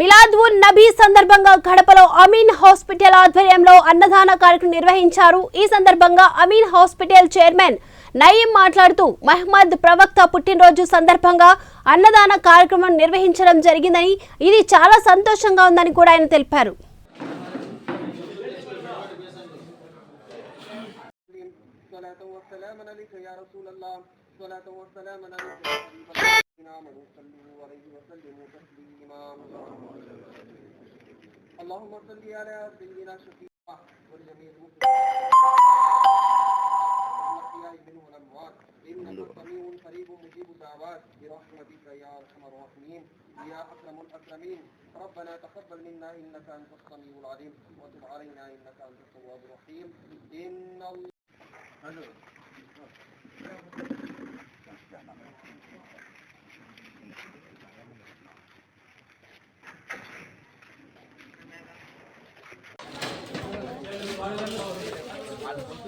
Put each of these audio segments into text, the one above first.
మిలాద్ ఉన్ నబీ సందర్భంగా కడపలో అమీన్ హాస్పిటల్ ఆధ్వర్యంలో అన్నదాన కార్యక్రమం నిర్వహించారు. ఈ సందర్భంగా అమీన్ హాస్పిటల్ చైర్మన్ నయీం మాట్లాడుతూ మహమ్మద్ ప్రవక్త పుట్టినరోజు సందర్భంగా అన్నదాన కార్యక్రమం నిర్వహించడం జరిగిందని ఇది చాలా సంతోషంగా ఉందని కూడా ఆయన తెలిపారు. اللهم صل على سيدنا شفيع والجميع الأحياء منه والأموات إنك سميع قريب مجيب الدعوات. برحمتك يا أرحم الراحمين. يا أكرم الأكرمين. ربنا تقبل منا إنك أنت السميع العليم. وتب علينا إنك أنت التواب الرحيم. إن الله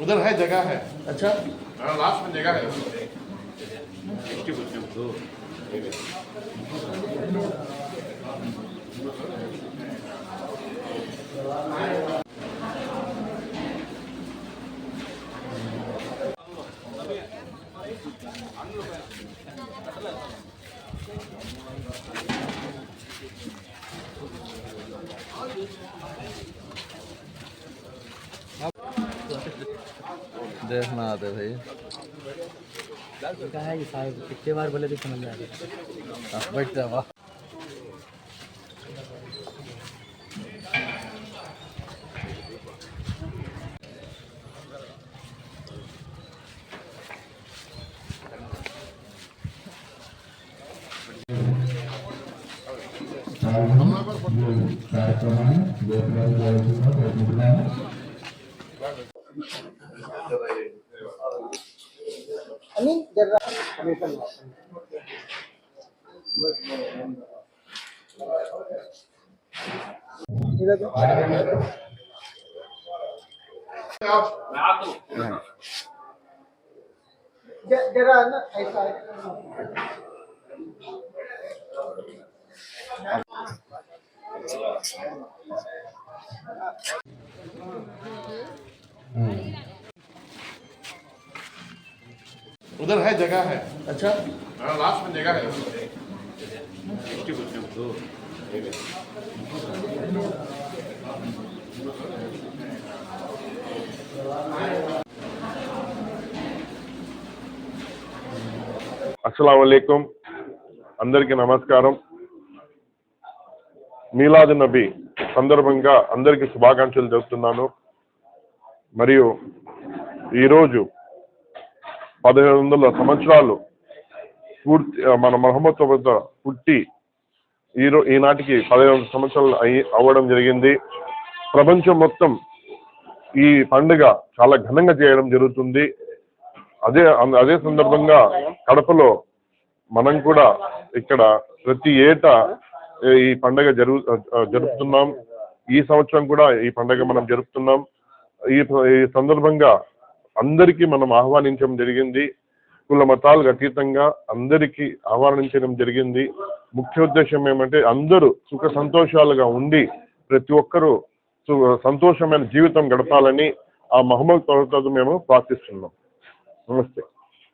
उधर है जगह है। अच्छा। लास्ट में जगह है। देखना आते भाई। कहा है ये साहब कितने बार बोले भी समझ में आ गया। हाँ, बैठ जा పాల్గొని ఈ కార్యక్రమాన్ని వేపులకు జరుగుతుందో ప్రయత్నిస్తున్నాము అని జరా అన్న ఐసా उधर है जगह है अच्छा लास्ट में जगह है इसकी पूछते हैं। అస్సలం అయికం అందరికీ నమస్కారం మీలాదు నబీ సందర్భంగా అందరికీ శుభాకాంక్షలు చెప్తున్నాను మరియు ఈరోజు పదిహేడు వందల సంవత్సరాలు పూర్తి మన మహమ్మద్ పుట్టి ఈరో ఈనాటికి పదిహేను వందల సంవత్సరాలు అయి అవ్వడం జరిగింది. ప్రపంచం మొత్తం ఈ పండుగ చాలా ఘనంగా చేయడం జరుగుతుంది. అదే అదే సందర్భంగా కడపలో మనం కూడా ఇక్కడ ప్రతి ఏటా ఈ పండగ జరుగు జరుపుతున్నాం. ఈ సంవత్సరం కూడా ఈ పండగ మనం జరుపుతున్నాం. ఈ ఈ సందర్భంగా అందరికీ మనం ఆహ్వానించడం జరిగింది. కుల మతాలకు అతీతంగా అందరికీ ఆహ్వానించడం జరిగింది. ముఖ్య ఉద్దేశం ఏమంటే అందరూ సుఖ సంతోషాలుగా ఉండి ప్రతి ఒక్కరూ సు- సంతోషమైన జీవితం గడపాలని ఆ మహమ్మద్ ప్రవక్తకు మేము ప్రార్థిస్తున్నాం. నమస్తే.